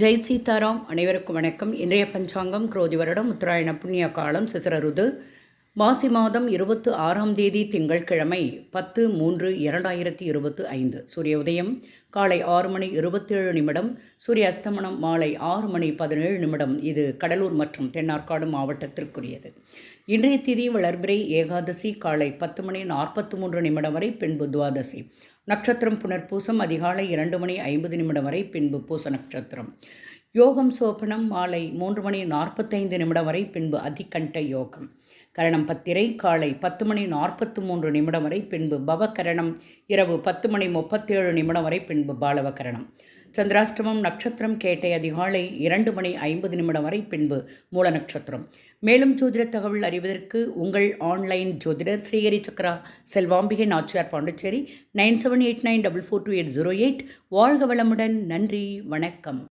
ஜெய் சீதாராம் அனைவருக்கும் வணக்கம். இன்றைய பஞ்சாங்கம் குரோதி வருடம் உத்தராயண புண்ணிய காலம் சிசரருது மாசி மாதம் இருபத்து ஆறாம் தேதி திங்கட்கிழமை பத்து மூன்று இரண்டாயிரத்தி இருபத்து ஐந்து சூரிய உதயம் காலை ஆறு மணி இருபத்தேழு நிமிடம் சூரிய அஸ்தமனம் மாலை ஆறு மணி பதினேழு நிமிடம். இது கடலூர் மற்றும் தென்னார்காடு மாவட்டத்திற்குரியது. இன்றைய திதி வளர்பிறை ஏகாதசி காலை பத்து மணி நாற்பத்தி மூன்று நிமிடம் வரை பின்பு துவாதசி. நட்சத்திரம் புனர்பூசம் அதிகாலை இரண்டு மணி ஐம்பது நிமிடம் வரை பின்பு பூச நட்சத்திரம். யோகம் சோபனம் மாலை மூன்று மணி நாற்பத்தைந்து நிமிடம் வரை பின்பு அதிகண்ட யோகம். கரணம் பத்திரை காலை பத்து மணி நாற்பத்து மூன்று நிமிடம் வரை பின்பு பவகரணம் இரவு பத்து மணி முப்பத்தேழு நிமிடம் வரை பின்பு பாலவ கரணம் சந்திராஷ்டமம் நட்சத்திரம் கேட்டை அதிகாலை இரண்டு மணி ஐம்பது நிமிடம் வரை பின்பு மூல நட்சத்திரம். மேலும் ஜோதிட தகவல் அறிவதற்கு உங்கள் ஆன்லைன் ஜோதிடர் Srihari Chakra Selvambigai Nachiyar Pondicherry nine seven eight nine double four two eight zero eight. வாழ்க வளமுடன். நன்றி. வணக்கம்.